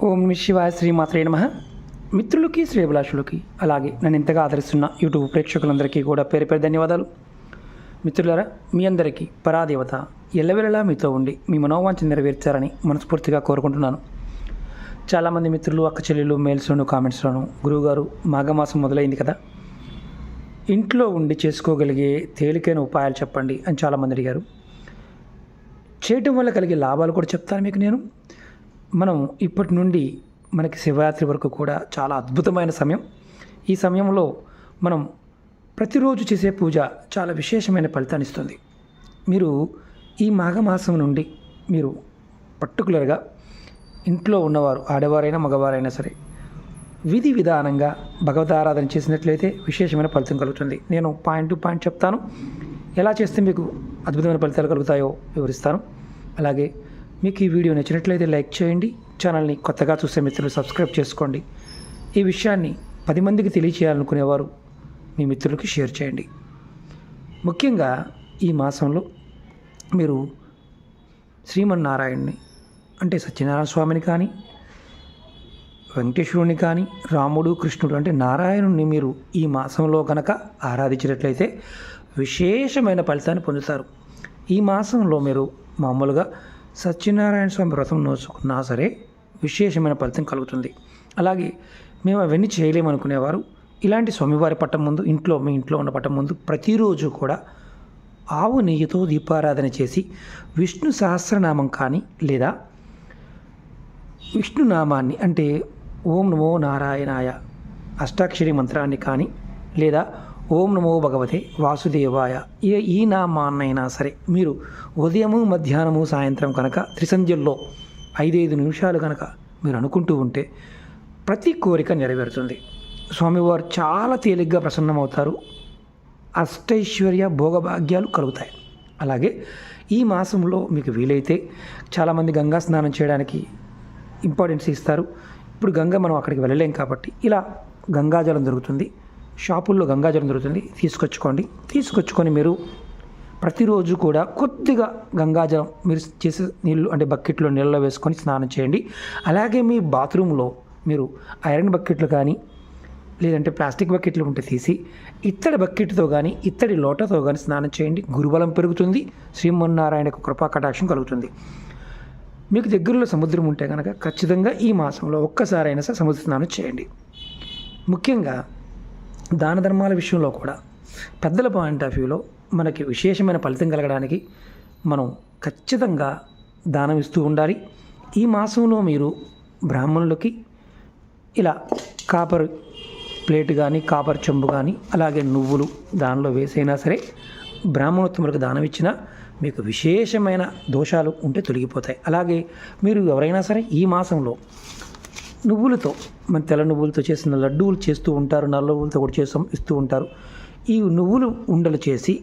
ఓం నమ శివాయ శ్రీమాత్రే నమ. మిత్రులకి శ్రేభిలాషులకి అలాగే నన్ను ఇంతగా ఆదరిస్తున్న యూట్యూబ్ ప్రేక్షకులందరికీ కూడా పేరు పేరు ధన్యవాదాలు. మిత్రులారా మీ అందరికీ పరాదేవత ఎల్లవెల్లలా మీతో ఉండి మీ మనోవాంఛ నెరవేర్చారని మనస్ఫూర్తిగా కోరుకుంటున్నాను. చాలామంది మిత్రులు అక్క చెల్లెలు మెయిల్స్లోను కామెంట్స్లోను గురువుగారు మాఘమాసం మొదలైంది కదా. ఇంట్లో ఉండి చేసుకోగలిగే తేలికైన ఉపాయాలు చెప్పండి అని చాలామంది అడిగారు. చేయటం వల్ల కలిగే లాభాలు కూడా చెప్తాను మీకు నేను. మనం ఇప్పటి నుండి మనకి శివరాత్రి వరకు కూడా చాలా అద్భుతమైన సమయం. ఈ సమయంలో మనం ప్రతిరోజు చేసే పూజ చాలా విశేషమైన ఫలితాన్ని ఇస్తుంది. మీరు ఈ మాఘమాసం నుండి మీరు పర్టికులర్గా ఇంట్లో ఉన్నవారు ఆడవారైనా మగవారైనా సరే విధి విధానంగా భగవతారాధన చేసినట్లయితే విశేషమైన ఫలితం కలుగుతుంది. నేను పాయింట్ టు పాయింట్ చెప్తాను. ఎలా చేస్తే మీకు అద్భుతమైన ఫలితాలు కలుగుతాయో వివరిస్తాను. అలాగే మీకు ఈ వీడియో నచ్చినట్లయితే లైక్ చేయండి. ఛానల్ని కొత్తగా చూసే మిత్రులు సబ్స్క్రైబ్ చేసుకోండి. ఈ విషయాన్ని పది మందికి తెలియచేయాలనుకునేవారు మీ మిత్రులకి షేర్ చేయండి. ముఖ్యంగా ఈ మాసంలో మీరు శ్రీమన్నారాయణ్ణి అంటే సత్యనారాయణ స్వామిని కానీ వెంకటేశ్వరుని కానీ రాముడు కృష్ణుడు అంటే నారాయణుని మీరు ఈ మాసంలో కనుక ఆరాధించినట్లయితే విశేషమైన ఫలితాన్ని పొందుతారు. ఈ మాసంలో మీరు మామూలుగా సత్యనారాయణ స్వామి వ్రతం నోచుకున్నా సరే విశేషమైన ఫలితం కలుగుతుంది. అలాగే మేము అవన్నీ చేయలేమనుకునేవారు. ఇలాంటి స్వామివారి పట్టం ముందు ఇంట్లో మీ ఇంట్లో ఉన్న పట్టం ముందు ప్రతిరోజు కూడా ఆవు నెయ్యితో దీపారాధన చేసి విష్ణు సహస్రనామం కానీ లేదా విష్ణునామాన్ని అంటే ఓం నమో నారాయణాయ అష్టాక్షరి మంత్రాన్ని కానీ లేదా ఓం నమో భగవతే వాసుదేవాయ. ఏ ఈ నామాన్నైనా సరే మీరు ఉదయము మధ్యాహ్నము సాయంత్రం కనుక త్రిసంధ్యల్లో ఐదైదు నిమిషాలు కనుక మీరు అనుకుంటూ ఉంటే ప్రతి కోరిక నెరవేరుతుంది. స్వామివారు చాలా తేలిగ్గా ప్రసన్నమవుతారు. అష్టైశ్వర్య భోగభాగ్యాలు కలుగుతాయి. అలాగే ఈ మాసంలో మీకు వీలైతే చాలామంది గంగా స్నానం చేయడానికి ఇంపార్టెన్స్ ఇస్తారు. ఇప్పుడు గంగ మనం అక్కడికి వెళ్ళలేం కాబట్టి ఇలా గంగాజలం దొరుకుతుంది. షాపుల్లో గంగాజలం దొరుకుతుంది. తీసుకొచ్చుకోండి. తీసుకొచ్చుకొని మీరు ప్రతిరోజు కూడా కొద్దిగా గంగాజలం మీరు చేసే నీళ్ళు అంటే బకెట్లో నీళ్ళలో వేసుకొని స్నానం చేయండి. అలాగే మీ బాత్రూంలో మీరు ఐరన్ బకెట్లు కానీ లేదంటే ప్లాస్టిక్ బకెట్లు ఉంటే తీసి ఇత్తడి బకెట్తో కానీ ఇత్తడి లోటతో కానీ స్నానం చేయండి. గురుబలం పెరుగుతుంది. శ్రీమన్నారాయణకు కృపా కటాక్షం కలుగుతుంది. మీకు దగ్గరలో సముద్రం ఉంటే కనుక ఖచ్చితంగా ఈ మాసంలో ఒక్కసారైనా సరే సముద్ర స్నానం చేయండి. ముఖ్యంగా దాన ధర్మాల విషయంలో కూడా పెద్దల పాయింట్ ఆఫ్ వ్యూలో మనకి విశేషమైన ఫలితం కలగడానికి మనం ఖచ్చితంగా దానం ఇస్తూ ఉండాలి. ఈ మాసంలో మీరు బ్రాహ్మణులకి ఇలా కాపర్ ప్లేట్ కానీ కాపర్ చెంబు కానీ అలాగే నువ్వులు దానిలో వేసైనా సరే బ్రాహ్మణోత్తములకు దానం ఇచ్చినా మీకు విశేషమైన దోషాలు ఉంటే తొలగిపోతాయి. అలాగే మీరు ఎవరైనా సరే ఈ మాసంలో నువ్వులతో మన తెల్ల నువ్వులతో చేసిన లడ్డూలు చేస్తూ ఉంటారు నల్ల నువ్వులతో కూడా చేస్తాం ఇస్తూ ఉంటారు. ఈ నువ్వులు ఉండలు చేసి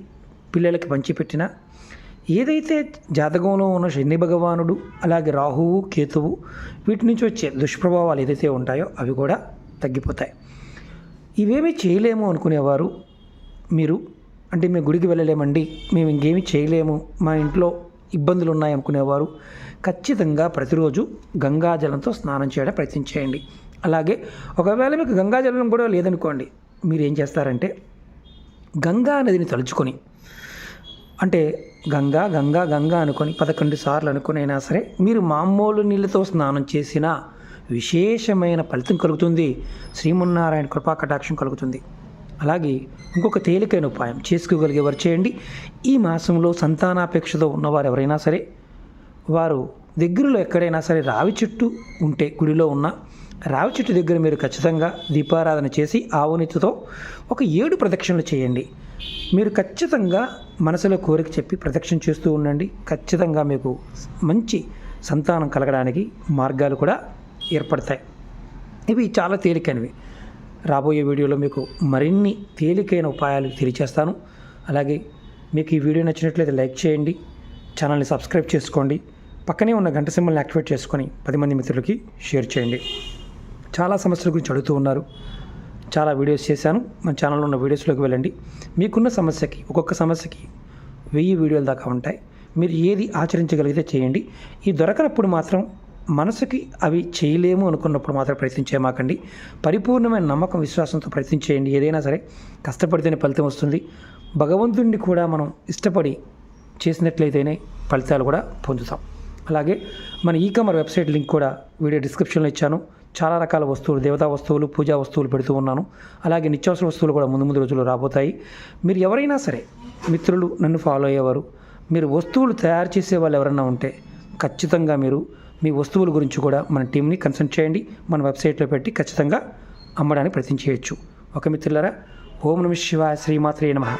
పిల్లలకి పంచిపెట్టిన ఏదైతే జాతకంలో ఉన్న శని భగవానుడు అలాగే రాహువు కేతువు వీటి నుంచి వచ్చే దుష్ప్రభావాలు ఏదైతే ఉంటాయో అవి కూడా తగ్గిపోతాయి. ఇవేమీ చేయలేము అనుకునేవారు మీరు. అంటే మేము గుడికి వెళ్ళలేమండి. మేము ఇంకేమీ చేయలేము. మా ఇంట్లో ఇబ్బందులు ఉన్నాయి అనుకునేవారు. ఖచ్చితంగా ప్రతిరోజు గంగాజలంతో స్నానం చేయడం ప్రయత్నం చేయండి. అలాగే ఒకవేళ మీకు గంగాజలం కూడా లేదనుకోండి మీరు ఏం చేస్తారంటే గంగా నదిని తలుచుకొని అంటే గంగా గంగా గంగా అనుకొని పదకొండు సార్లు అనుకుని అయినా సరే మీరు మామూలు నీళ్ళతో స్నానం చేసినా విశేషమైన ఫలితం కలుగుతుంది. శ్రీమన్నారాయణ కృపా కటాక్షం కలుగుతుంది. అలాగే ఇంకొక తేలికైన ఉపాయం చేసుకోగలిగే వారు చేయండి. ఈ మాసంలో సంతానాపేక్షతో ఉన్నవారు ఎవరైనా సరే వారు దగ్గరలో ఎక్కడైనా సరే రావి చెట్టు ఉంటే గుడిలో ఉన్న రావి చెట్టు దగ్గర మీరు ఖచ్చితంగా దీపారాధన చేసి ఆవునితితో ఒక ఏడు ప్రదక్షిణలు చేయండి. మీరు ఖచ్చితంగా మనసులో కోరిక చెప్పి ప్రదక్షిణ చేస్తూ ఉండండి. ఖచ్చితంగా మీకు మంచి సంతానం కలగడానికి మార్గాలు కూడా ఏర్పడతాయి. ఇవి చాలా తేలికైనవి. రాబోయే వీడియోలో మీకు మరిన్ని తేలికైన ఉపాయాలు తెలియచేస్తాను. అలాగే మీకు ఈ వీడియో నచ్చినట్లయితే లైక్ చేయండి ఛానల్ని సబ్స్క్రైబ్ చేసుకోండి పక్కనే ఉన్న గంట సింబల్ని యాక్టివేట్ చేసుకొని పది మంది మిత్రులకి షేర్ చేయండి. చాలా సమస్యల గురించి అడుగుతూ ఉన్నారు. చాలా వీడియోస్ చేశాను. మన ఛానల్లో ఉన్న వీడియోస్లోకి వెళ్ళండి. మీకున్న సమస్యకి ఒక్కొక్క సమస్యకి వెయ్యి వీడియోల దాకా ఉంటాయి. మీరు ఏది ఆచరించగలిగితే చేయండి. ఈ దొరకనప్పుడు మాత్రం మనసుకి అవి చేయలేము అనుకున్నప్పుడు మాత్రం ప్రయత్నం చేయమాకండి. పరిపూర్ణమైన నమ్మకం విశ్వాసంతో ప్రయత్నం చేయండి. ఏదైనా సరే కష్టపడితేనే ఫలితం వస్తుంది. భగవంతుడిని కూడా మనం ఇష్టపడి చేసినట్లయితేనే ఫలితాలు కూడా పొందుతాం. అలాగే మన ఈ కామర్ వెబ్సైట్ లింక్ కూడా వీడియో డిస్క్రిప్షన్లో ఇచ్చాను. చాలా రకాల వస్తువులు దేవతా వస్తువులు పూజా వస్తువులు పెడుతూ ఉన్నాను. అలాగే నిత్యావసర వస్తువులు కూడా ముందు ముందు రోజుల్లో రాబోతాయి. మీరు ఎవరైనా సరే మిత్రులు నన్ను ఫాలో అయ్యేవారు మీరు వస్తువులు తయారు చేసే వాళ్ళు ఎవరైనా ఉంటే ఖచ్చితంగా మీరు మీ వస్తువుల గురించి కూడా మన టీంని కన్సల్ట్ చేయండి. మన వెబ్సైట్లో పెట్టి ఖచ్చితంగా అమ్మడానికి ప్రయత్నం చేయొచ్చు ఒక మిత్రులారా ఓం నమ శివాయ శ్రీమాత్రే నమః.